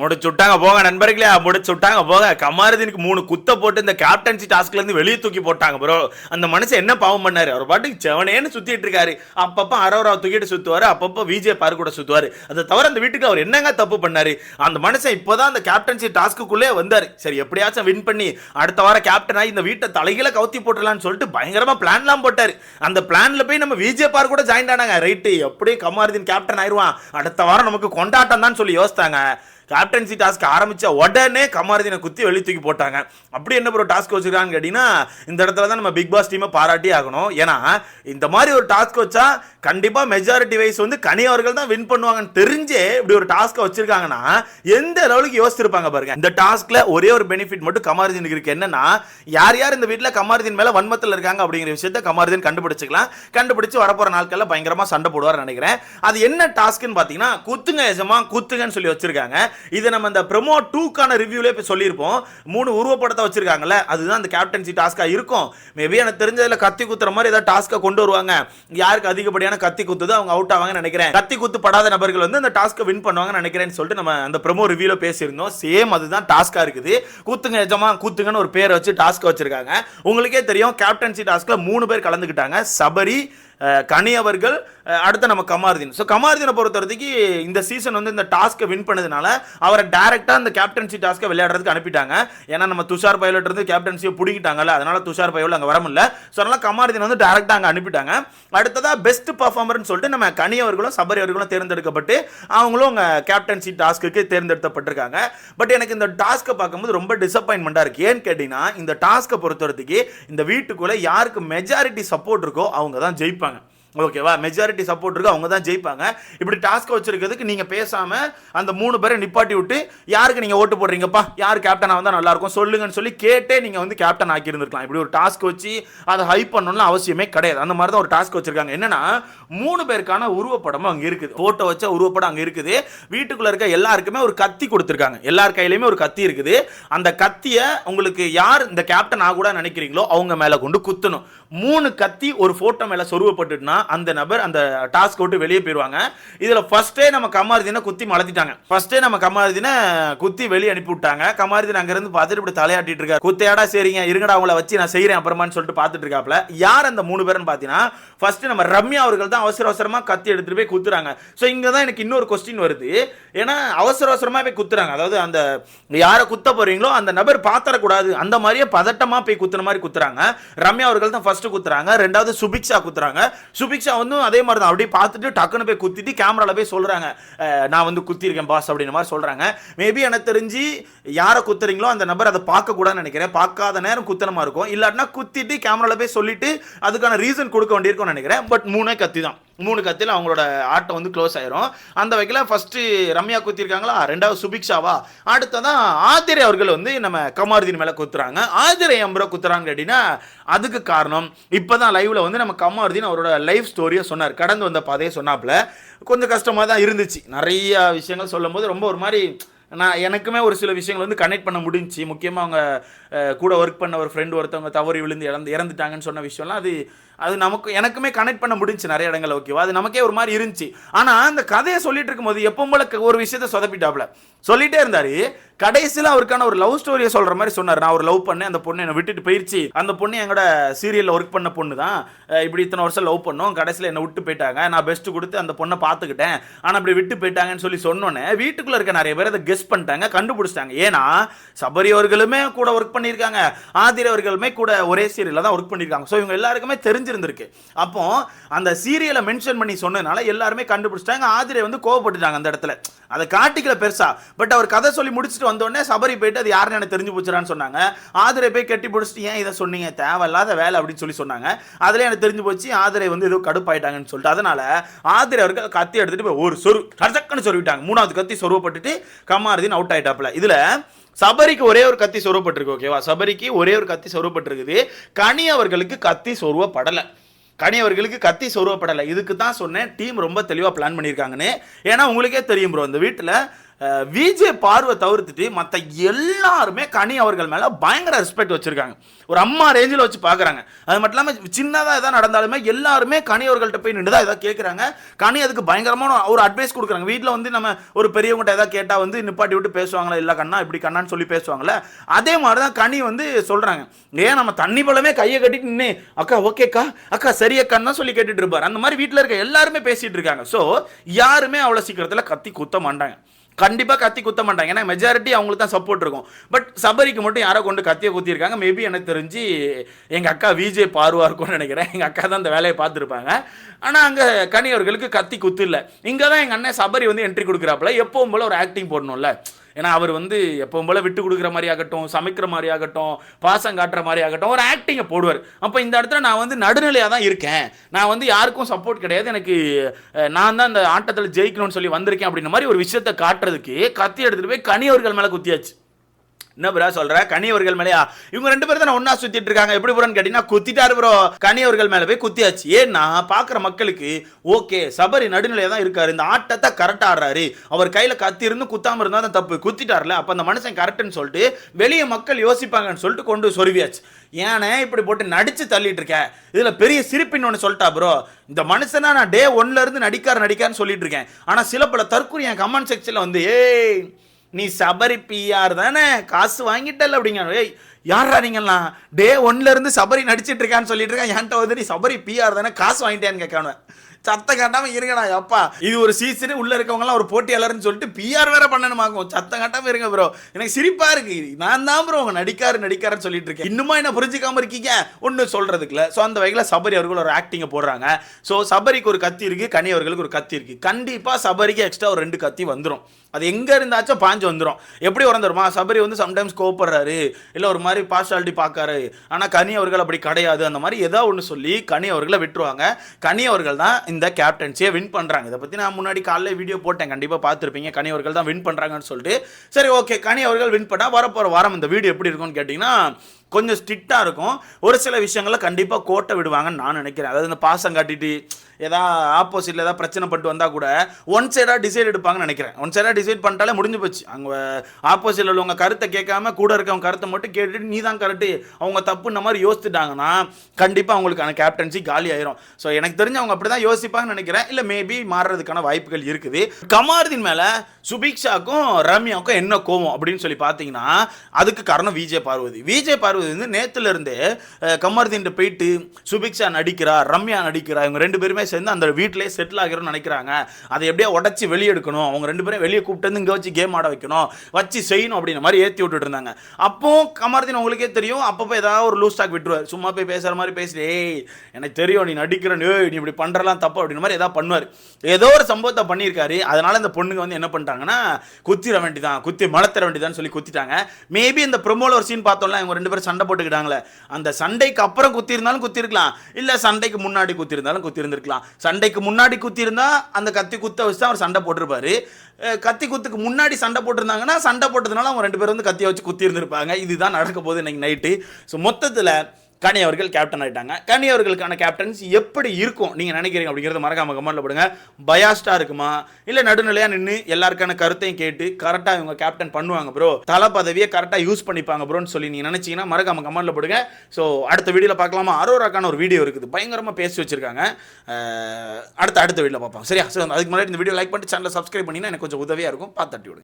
முடிச்சு விட்டாங்க போங்க நண்பர்களே. முடிச்சு விட்டாங்க போங்க. கமாரதீனுக்கு மூணு குத்த போட்டு இந்த கேப்டன்சி டாஸ்க்லேருந்து வெளியே தூக்கி போட்டாங்க ப்ரோ அந்த மனுஷன் என்ன பாவம் பண்ணார்? அவர் பாட்டுக்கு செவனேன்னு சுற்றிட்டு இருக்காரு. அப்பப்போ அரோரா தூக்கிட்டு சுற்றுவார் அப்பப்போ விஜய் பாரு கூட சுற்றுவார் அதை தவிர அந்த வீட்டுக்கு அவர் என்னங்க தப்பு பண்ணார்? அந்த மனுஷன் இப்போ தான் அந்த கேப்டன்சி டாஸ்க்குள்ளே வந்தார். சரி எப்படியாச்சும் வின் பண்ணி அடுத்த வாரம் கேப்டன் ஆகி இந்த வீட்டை தலைகீழ கவுத்தி போட்டலான்னு சொல்லிட்டு பயங்கரமாக பிளான்லாம் போட்டார். அந்த பிளானில் போய் நம்ம விஜய் பார் கூட ஜாயின் ஆனாங்க. ரைட்டு எப்படியும் கமாரதீன் கேப்டன் ஆயிடுவான் அடுத்த வாரம் நமக்கு கொண்டாட்டம் தான் சொல்லி யோசித்தாங்க. கேப்டன்சி டாஸ்க் ஆரம்பித்த உடனே கமாரதினை குத்தி வெளியே தூக்கி போட்டாங்க. அப்படி என்ன ப்ரோ டாஸ்க் வச்சுருக்கான்னு கேட்டிங்கன்னா இந்த இடத்துல தான் நம்ம பிக் பாஸ் டீமை பாராட்டி ஆகணும். ஏன்னா இந்த மாதிரி ஒரு டாஸ்க் வச்சா கண்டிப்பாக மெஜாரிட்டி வைஸ் வந்து கனி அவர்கள் தான் வின் பண்ணுவாங்கன்னு தெரிஞ்சே இப்படி ஒரு டாஸ்க்கை வச்சுருக்காங்கன்னா எந்த லெவலுக்கு யோசிச்சிருப்பாங்க பாருங்க. இந்த டாஸ்க்கில் ஒரே ஒரு பெனிஃபிட் மட்டும் கமாரதினுக்கு இருக்குது என்னன்னா யார் யார் இந்த வீட்டில் கமாரதின் மேலே வன்மத்தில் இருக்காங்க அப்படிங்கிற விஷயத்த கமாரதின் கண்டுபிடிச்சிக்கலாம். கண்டுபிடிச்சு வரப்போகிற நாட்கள்ல பயங்கரமாக சண்டை போடுவார் நினைக்கிறேன். அது என்ன டாஸ்க்னு பார்த்தீங்கன்னா குத்துங்க எஜமா குத்துங்கன்னு சொல்லி வச்சிருக்காங்க. இதை நம்ம இந்த ப்ரொமோ டூக்கான ரிவ்யூலே இப்போ சொல்லியிருப்போம். மூணு உருவப்படத்தை வச்சிருக்காங்கல்ல அதுதான் அந்த கேப்டன்சி டாஸ்க்காக இருக்கும். மேபி எனக்கு தெரிஞ்சதில் கத்தி குத்துற மாதிரி ஏதாவது டாஸ்க்கை கொண்டு வருவாங்க. யாருக்கு அதிகப்படியான கத்தி குத்துதோ அவங்க அவுட் ஆவாங்கன்னு நினைக்கிறேன். கத்தி குத்து படாத நபர்கள் வந்து அந்த டாஸ்க்கை வின் பண்ணுவாங்கன்னு நினைக்கிறேன்னு சொல்லிட்டு நம்ம அந்த ப்ரொமோ ரிவ்யூல பேசியிருந்தோம். சேம் அதுதான் டாஸ்க்காக இருக்குது. கூத்துங்க எஜமா கூத்துங்கன்னு ஒரு பேரை வச்சு டாஸ்க் வச்சிருக்காங்க. உங்களுக்கே தெரியும் கேப்டன்சி டாஸ்க்கில் மூணு பேர் கலந்துக்கிட்டாங்க. சபரி கனி அவர்கள் அடுத்து நம்ம கமாருதீன். ஸோ கமாருதீனை பொறுத்த வரைக்கும் இந்த சீசன் வந்து இந்த டாஸ்க்கை வின் பண்ணதுனால அவரை டேரெக்டாக அந்த கேப்டன்சி டாஸ்க்கை விளையாடுறதுக்கு அனுப்பிட்டாங்க. ஏன்னா நம்ம துஷார் பைலட் இருந்து கேப்டன்சியை பிடிக்கிட்டாங்கல்ல அதனால துஷார் பைலட் அங்கே வர முடியல. ஸோ அதனால் கமாருதீன் வந்து டேரெக்டாக அங்கே அனுப்பிட்டாங்க. அடுத்ததாக பெஸ்ட் பர்ஃபார்மர்னு சொல்லிட்டு நம்ம கனி அவர்களும் சபரி அவர்களும் தேர்ந்தெடுக்கப்பட்டு அவங்களும் அவங்க கேப்டன்சி டாஸ்க்கு தேர்ந்தெடுக்கப்பட்டிருக்காங்க பட் எனக்கு இந்த டாஸ்க்கை பார்க்கும்போது ரொம்ப டிசப்பாயின்மெண்ட்டாக இருக்குது ஏன்னு கேட்டிங்கன்னா இந்த டாஸ்க்கை பொறுத்த வரைக்கும் இந்த வீட்டுக்குள்ளே யாருக்கு மெஜாரிட்டி சப்போர்ட் இருக்கோ அவங்க தான் ஜெயிப்பாங்க. ஓகேவா மெஜாரிட்டி சப்போர்ட் இருக்கு அவங்க தான் ஜெயிப்பாங்க. இப்படி டாஸ்க் வச்சிருக்கிறதுக்கு நீங்க பேசாம அந்த மூணு பேரை நிப்பாட்டி விட்டு யாருக்கு நீங்க ஓட்டு போடுறீங்கப்பா? யார் கேப்டன் வந்தால் நல்லா இருக்கும்? சொல்லுங்கன்னு சொல்லி கேட்டே நீங்க வந்து கேப்டன் ஆக்கி இருந்திருக்கலாம் இப்படி ஒரு டாஸ்க் வச்சு அதை ஹைப் பண்ணணும்னு அவசியமே கிடையாது. அந்த மாதிரி தான் ஒரு டாஸ்க் வச்சிருக்காங்க. என்னன்னா மூணு பேருக்கான உருவப்படமும் அங்க இருக்குது. போட்டோ வச்ச உருவப்படம் அங்க இருக்குது. வீட்டுக்குள்ள இருக்க எல்லாருக்குமே ஒரு கத்தி கொடுத்துருக்காங்க. எல்லார் கையிலயுமே ஒரு கத்தி இருக்குது. அந்த கத்தியை உங்களுக்கு யார் இந்த கேப்டன் ஆகூட நினைக்கிறீங்களோ அவங்க மேல கொண்டு குத்தணும். மூணு கத்தி ஒரு போட்டோ மேல சொருவப்பட்டுனா அந்த நபர் அந்த டாஸ்க் விட்டு வெளியே போயிடுவாங்க இதில் ஃபஸ்ட்டே நம்ம கமாருதீனை குத்தி மலத்திட்டாங்க ஃபஸ்ட்டே நம்ம கமாருதீனை குத்தி வெளியே அனுப்பி விட்டாங்க. கமாருதீன் அங்கேருந்து பார்த்துட்டு இப்படி தலையாட்டிட்டு இருக்காரு. குத்தையாடா சரிங்க இருங்கடா அவங்கள வச்சு நான் செய்கிறேன் அப்புறமான்னு சொல்லிட்டு பார்த்துட்டு இருக்காப்ல யார் அந்த மூணு பேர்னு பார்த்தீங்கன்னா ஃபர்ஸ்ட் நம்ம ரம்யா அவர்கள் தான் அவசர அவசரமாக கத்தி எடுத்துட்டு போய் குத்துறாங்க. ஸோ இங்கே தான் எனக்கு இன்னொரு கொஸ்டின் வருது. ஏன்னா அவசர அவசரமாக போய் குத்துறாங்க. அதாவது அந்த யாரை குத்த போறீங்களோ அந்த நபர் பார்த்துடக்கூடாது அந்த மாதிரியே பதட்டமாக போய் குத்துற மாதிரி குத்துறாங்க. ரம்யா அவர்கள் தான் ஃபர்ஸ்ட் குத்துறாங்க. ரெண்டாவது சுபிக்ஷா குத்துறாங்க. சுபிக்ஷா வந்து அதே மாதிரி தான் அப்படியே பார்த்துட்டு டக்குன்னு போய் குத்திட்டு கேமராவில் போய் சொல்கிறாங்க நான் வந்து குத்திருக்கேன் பாஸ் அப்படின்ற மாதிரி சொல்கிறாங்க மேபி எனக்கு தெரிஞ்சு யாரை குத்துறீங்களோ அந்த நபர் அதை பார்க்கக்கூடாதுன்னு நினைக்கிறேன். பார்க்காத நேரம் குத்தனமாக இருக்கும். இல்லாட்டினா குத்திட்டு கேமராவில் போய் சொல்லிட்டு அதுக்கான ரீசன் கொடுக்க வேண்டியிருக்கும்னு நினைக்கிறேன். பட் மூணே கத்தி தான் மூணு கத்தியில் அவங்களோட ஆட்டம் வந்து க்ளோஸ் ஆயிரும். அந்த வகையில் ஃபஸ்ட்டு ரம்யா குத்திருக்காங்களா? ரெண்டாவது சுபிக்ஷாவா? அடுத்ததான் ஆதிரை அவர்கள் வந்து நம்ம கமாருதீன் மேலே குத்துறாங்க. ஆதிரை எம்பரோ குத்துறாங்க அப்படின்னா அதுக்கு காரணம் இப்போ தான் லைவ்ல வந்து நம்ம கமாருதீன் அவரோட லைஃப் ஸ்டோரியை சொன்னார். கடந்து வந்த பாதையை சொன்னாப்புல. கொஞ்சம் கஷ்டமாக தான் இருந்துச்சு. நிறைய விஷயங்கள் சொல்லும்போது ரொம்ப ஒரு மாதிரி நான் எனக்குமே ஒரு சில விஷயங்கள் வந்து கனெக்ட் பண்ண முடிஞ்சு முக்கியமாக அவங்க கூட ஒர்க் பண்ண ஒரு ஃப்ரெண்டு ஒருத்தவங்க தவறி விழுந்து இறந்து இறந்துட்டாங்கன்னு சொன்ன விஷயம்லாம் அது அது நமக்கு எனக்குமே கனெக்ட் பண்ண முடிஞ்சுச்சு நிறைய இடங்கள் ஓகேவா அது நமக்கே ஒரு மாதிரி இருந்துச்சு. ஆனால் அந்த கதையை சொல்லிட்டு இருக்கும்போது எப்பவும் போல ஒரு விஷயத்த சொதப்பிட்டாப்ல சொல்லிட்டே இருந்தாரு. கடைசியில் அவருக்கான ஒரு லவ் ஸ்டோரியை சொல்கிற மாதிரி சொன்னார். நான் ஒரு லவ் பண்ணேன் அந்த பொண்ணு என்னை விட்டுட்டு போயிடுச்சு அந்த பொண்ணு எங்களோட சீரியலில் ஒர்க் பண்ண பொண்ணு தான். இப்படி இத்தனை வருஷம் லவ் பண்ணோம். கடைசியில் என்னை விட்டு போயிட்டாங்க. நான் பெஸ்ட் கொடுத்து அந்த பொண்ணை பார்த்துக்கிட்டேன். ஆனால் அப்படி விட்டு போயிட்டாங்கன்னு சொல்லி சொன்னோன்னே வீட்டுக்குள்ள இருக்க நிறைய பேர் அதை கெஸ் பண்ணிட்டாங்க கண்டுபிடிச்சிட்டாங்க. ஏன்னா சபரி அவர்களுமே கூட ஒர்க் பண்ணியிருக்காங்க. ஆதிரி அவர்களுமே கூட ஒரே சீரியலில் தான் ஒர்க் பண்ணியிருக்காங்க. ஸோ இவங்க எல்லாருக்குமே தெரிஞ்சிருந்திருக்கு. அப்போ அந்த சீரியலை மென்ஷன் பண்ணி சொன்னதுனால எல்லாருமே கண்டுபிடிச்சிட்டாங்க. ஆதிரை வந்து கோவப்பட்டுட்டாங்க அந்த இடத்துல. அதை காட்டிக்கல பெருசா. பட் அவர் கதை சொல்லி முடிச்சுட்டு வந்தோடனே சபரி போயிட்டு அது யாருன்னு எனக்கு தெரிஞ்சு போச்சுறான்னு சொன்னாங்க. ஆதிரை போய் கட்டி பிடிச்சிட்டு ஏன் இதை சொன்னீங்க? தேவையில்லாத வேலை அப்படின்னு சொல்லி சொன்னாங்க. அதுல எனக்கு தெரிஞ்சு போச்சு ஆதிரை வந்து ஏதோ கடுப்பாயிட்டாங்கன்னு சொல்லிட்டு. அதனால ஆதிரை அவர்கள் கத்தி எடுத்துட்டு போய் ஒரு சொரு டச்சக்குன்னு சொருவிட்டாங்க. மூணாவது கத்தி சொருவப்பட்டுட்டு கம்மாரதின் அவுட் ஆயிட்டாப்ல இதுல சபரிக்கு ஒரே ஒரு கத்தி சொருவப்பட்டிருக்கு ஓகேவா சபரிக்கு ஒரே ஒரு கத்தி சொருவப்பட்டிருக்குது கனி அவர்களுக்கு கத்தி சொருவப்படலை கனி அவர்களுக்கு கத்தி சொருவப்படலை இதுக்கு தான் சொன்னேன் டீம் ரொம்ப தெளிவாக பிளான் பண்ணியிருக்காங்கன்னு. ஏன்னா உங்களுக்கே தெரியும் ப்ரோ இந்த வீட்டில் விஜே பார்வை தவிர்த்துட்டு மற்ற எல்லாருமே கனி அவர்கள் மேலே பயங்கர ரெஸ்பெக்ட் வச்சுருக்காங்க. ஒரு அம்மா ரேஞ்சில் வச்சு பார்க்குறாங்க அது மட்டும் இல்லாமல் சின்னதாக எதாவது நடந்தாலுமே எல்லாருமே கனி அவர்கள்ட்ட போய் நின்று தான் எதாவது கேட்குறாங்க கனி அதுக்கு பயங்கரமான ஒரு அட்வைஸ் கொடுக்குறாங்க. வீட்டில் வந்து நம்ம ஒரு பெரியவங்கள்ட்ட எதாவது கேட்டால் வந்து நிப்பாட்டி விட்டு பேசுவாங்களா? இல்லை கண்ணா இப்படி கண்ணான்னு சொல்லி பேசுவாங்களே அதே மாதிரி தான் கனி வந்து சொல்கிறாங்க ஏன் நம்ம தண்ணி பழமே கையை கட்டிட்டு நின்று அக்கா ஓகேக்கா? அக்கா சரி அக்கான்னு தான் சொல்லி கேட்டுட்டு இருப்பார். அந்த மாதிரி வீட்டில் இருக்க எல்லாருமே பேசிகிட்டு இருக்காங்க. ஸோ யாருமே அவ்வளோ சீக்கிரத்தில் கத்தி குத்த மாட்டாங்க. கண்டிப்பாக கத்தி குத்த மாட்டாங்க. ஏன்னா மெஜாரிட்டி அவங்களுக்கு தான் சப்போர்ட் இருக்கும். பட் சபரிக்கு மட்டும் யாரோ கொண்டு கத்தியை குத்திருக்காங்க மேபி எனக்கு தெரிஞ்சு எங்கள் அக்கா விஜய் பார்வா இருக்கும்னு நினைக்கிறேன். எங்கள் அக்கா தான் அந்த வேலையை பார்த்துருப்பாங்க. ஆனால் அங்கே கனியவர்களுக்கு கத்தி குத்து இல்லை. இங்கே தான் எங்கள் அண்ணன் சபரி வந்து என்ட்ரி கொடுக்குறாப்புல. எப்பவும் போல ஒரு ஆக்டிங் போடணும்ல. ஏன்னா அவர் வந்து எப்பவும் போல விட்டு கொடுக்குற மாதிரி ஆகட்டும் சமைக்கிற மாதிரி ஆகட்டும் பாசம் காட்டுற மாதிரி ஆகட்டும் ஒரு ஆக்டிங்கை போடுவார். அப்போ இந்த இடத்துல நான் வந்து நடுநிலையாக தான் இருக்கேன். நான் வந்து யாருக்கும் சப்போர்ட் கிடையாது. எனக்கு நான் தான் இந்த ஆட்டத்தில் ஜெயிக்கணும்னு சொல்லி வந்திருக்கேன் அப்படின்ற மாதிரி ஒரு விஷயத்தை காட்டுறதுக்கு கத்தி எடுத்துகிட்டு போய் கனியவர்கள் மேலே குத்தியாச்சு. என்ன ப்ரோ சொல்ற? கனியவர்கள் மேலயா? இவங்க ரெண்டு பேரும் தான் ஒன்னா சுத்திட்டு இருக்காங்க. எப்படி ப்ரோன்னு கேட்டீங்கன்னா குத்திட்டாரு ப்ரோ கனியவர்கள் மேல போய் குத்தியாச்சு. ஏன்னா பாக்குற மக்களுக்கு ஓகே சபரி நடுநிலையா தான் இருக்காரு. இந்த ஆட்டத்தை கரெக்டா ஆடுறாரு. அவர் கையில கத்தி இருந்து குத்தாம இருந்தா தான் தப்பு. குத்திட்டார்ல அப்ப அந்த மனுஷன் கரெக்ட்னு சொல்லிட்டு வெளியே மக்கள் யோசிப்பாங்கன்னு சொல்லிட்டு கொண்டு சொருவியாச்சு. ஏனே இப்படி போட்டு நடிச்சு தள்ளிட்டு இருக்க. இதுல பெரிய சிரிப்பின்னு ஒன்று சொல்லிட்டா ப்ரோ இந்த மனுஷனா நான் டே ஒன்ல இருந்து நடிக்கார் நடிக்காருன்னு சொல்லிட்டு இருக்கேன். ஆனா சில பல தற்கொலை என் கமெண்ட் செக்ஷன்ல வந்து ஏய் நீ சபரி பிஆர் தானே? காசு வாங்கிட்டல அப்படிங்க ஏய் யாரா நீங்களாம் டே ஒன்ல இருந்து சபரி நடிச்சிட்டு இருக்கான்னு சொல்லிட்டு இருக்கேன். என்கிட்ட வந்து நீ சபரி பிஆர் தானே காசு வாங்கிட்டேன்னு கேட்கணும். சத்தம் காட்டாம இருங்கடா அப்பா இது ஒரு சீசனு உள்ள இருக்கவங்கலாம் ஒரு போட்டியாளர்னு சொல்லிட்டு பிஆர் வேற பண்ணணுமாக்கும். சத்தம் காட்டாம இருங்க ப்ரோ எனக்கு சிரிப்பா இருக்கு. நான் தான் ப்ரோ உங்க நடிக்காரு நடிக்காருன்னு சொல்லிட்டு இருக்கேன். இன்னுமா என்ன புரிஞ்சுக்காம இருக்கீங்க? ஒன்றும் சொல்றதுக்குல ஸோ அந்த வகையில் சபரி அவர்கள் ஒரு ஆக்டிங்கை போடுறாங்க. ஸோ சபரிக்கு ஒரு கத்தி இருக்கு கனி அவர்களுக்கு ஒரு கத்தி இருக்கு. கண்டிப்பா சபரிக்கு எக்ஸ்ட்ரா ஒரு ரெண்டு கத்தி வந்துடும் அது எங்க இருந்தாச்சும் பாஞ்சு வந்துடும் எப்படி வந்துருமா சபரி வந்து சம்டைம்ஸ் கோப்படுறாரு இல்லை ஒரு மாதிரி பார்ஷாலிட்டி பார்க்காரு. ஆனால் கனி அவர்கள் அப்படி கிடையாது. அந்த மாதிரி ஏதோ ஒன்று சொல்லி கனி அவர்களை விட்டுருவாங்க. கனி அவர்கள் தான் இந்த கேப்டன்சியை வின் பண்ணுறாங்க இதை பற்றி நான் முன்னாடி காலைல வீடியோ போட்டேன். கண்டிப்பாக பார்த்துருப்பீங்க. கனி அவர்கள் தான் வின் பண்ணுறாங்கன்னு சொல்லிட்டு. சரி ஓகே கனி அவர்கள் வின் பண்ணால் வரப்போகிற வாரம் இந்த வீடியோ எப்படி இருக்கும்னு கேட்டிங்கன்னா கொஞ்சம் ஸ்ட்ரிக்டாக இருக்கும். ஒரு சில விஷயங்களை கண்டிப்பாக கோட்டை விடுவாங்கன்னு நான் நினைக்கிறேன். அதாவது இந்த பாசம் காட்டிட்டு ஏதா ஆப்போசிட்டில் ஏதாவது பிரச்சனை பட்டு வந்தால் கூட ஒன் சைடாக டிசைட் எடுப்பாங்கன்னு நினைக்கிறேன். ஒன் சைடாக டிசைட் பண்ணிட்டாலே முடிஞ்சு போச்சு. அங்கே ஆப்போசிட்டில் உள்ளவங்க கருத்தை கேட்காம கூட இருக்கவங்க கருத்தை மட்டும் கேட்டுட்டு நீ தான் கரெக்டு அவங்க தப்புன்ற மாதிரி யோசிச்சுட்டாங்கன்னா கண்டிப்பாக அவங்களுக்கான கேப்டன்சி காலி ஆயிரும். ஸோ எனக்கு தெரிஞ்சு அவங்க அப்படி தான் யோசிப்பாங்கன்னு நினைக்கிறேன். இல்லை மேபி மாறுறதுக்கான வாய்ப்புகள் இருக்குது. கமாருதீன் மேலே சுபிக்ஷாக்கும் ரம்யாவுக்கும் என்ன கோவம் அப்படின்னு சொல்லி பார்த்தீங்கன்னா அதுக்கு காரணம் விஜய் பார்வதி. விஜய் பார்வதி வந்து நேற்றுலேருந்து கமர்தீன்ட்டு போயிட்டு சுபிக்ஷா நடிக்கிறா ரம்யா நடிக்கிறா இவங்க ரெண்டு பேருமே சேர்ந்து அந்த வீட்டிலேயே செட்டில் ஆகிறோம்னு நினைக்கிறாங்க. அதை எப்படியே உடச்சி வெளியே எடுக்கணும் அவங்க ரெண்டு பேரும் வெளியே கூப்பிட்டு வந்து இங்கே வச்சு கேம் ஆட வைக்கணும். வச்சு செய்யணும் அப்படின்ற மாதிரி ஏற்றி விட்டுட்டு இருந்தாங்க. அப்போ கமருதீன் உங்களுக்கே தெரியும். அப்பப்போ ஏதாவது ஒரு லூஸ் டாக் விட்டுருவார். சும்மா போய் பேசுகிற மாதிரி பேசிட்டு ஏய் எனக்கு தெரியும் நீ நடிக்கிறேன் ஏய் நீ இப்படி பண்ணுறலாம் தப்பு. அப்படின்ற மாதிரி ஏதாவது பண்ணுவார். ஏதோ ஒரு சம்பவத்தை பண்ணியிருக்காரு. அதனால இந்த பொண்ணுங்க வந்து என்ன பண்ணிட்டாங்கன்னா குத்திர வேண்டிதான் குத்தி மலத்தர வேண்டியதான்னு சொல்லி குத்திட்டாங்க. மேபி இந்த ப்ரொமோல ஒரு சீன் பார்த்தோம்ல இவங்க ரெண்டு பேரும் சண்டை போட்டுக்கிட்டாங்களே. அந்த சண்டைக்கு அப்புறம் குத்தி இருந்தாலும் இல்லை சண்டைக்கு முன்னாடி குத்தி இருந்தாலும் சண்டைக்கு முன்னாடி குத்திருந்தா அந்த கத்தி குத்த வச்சு தான் அவர் சண்டை போட்டிருப்பாரு. கத்தி குத்துக்கு முன்னாடி சண்டை போட்டிருந்தாங்கன்னா சண்டை போட்டதுனால அவங்க ரெண்டு பேரும் வந்து கத்தியை வச்சு குத்தி இருந்திருப்பாங்க இதுதான் நடக்க போகுது இன்னைக்கு நைட்டு. ஸோ மொத்தத்தில் கனி அவர்கள் கேப்டன் ஆகிட்டாங்க கனி அவர்களுக்கான கேப்டன்ஸ் எப்படி இருக்கும்? நீங்கள் நினைக்கிறீங்க அப்படிங்கறத மறக்காம கமெண்ட்ல போடுங்க. பயாஸ்டா இருக்குமா? இல்லை நடுநிலையாக நின்று எல்லாருக்கான கருத்தையும் கேட்டு கரெக்டாக இவங்க கேப்டன் பண்ணுவாங்க ப்ரோ தல பதவியை கரெக்டாக யூஸ் பண்ணிப்பாங்க ப்ரோன்னு சொல்லி நீங்கள் நினச்சிங்கன்னா மறக்காம கமெண்ட்ல போடுங்க. ஸோ அடுத்த வீடியோவில் பார்க்கலாமா? அரோராக்கான ஒரு வீடியோ இருக்குது. பயங்கரமாக பேசி வச்சிருக்காங்க. அடுத்த அடுத்த வீடியோவில் பார்ப்போம். சரியா? ஸோ அதுக்கு முன்னாடி இந்த வீடியோ லைக் பண்ணிட்டு சேனலை சப்ஸ்கிரைப் பண்ணினா எனக்கு கொஞ்சம் உதவியாக இருக்கும். பார்த்து தட்டி விடுங்க.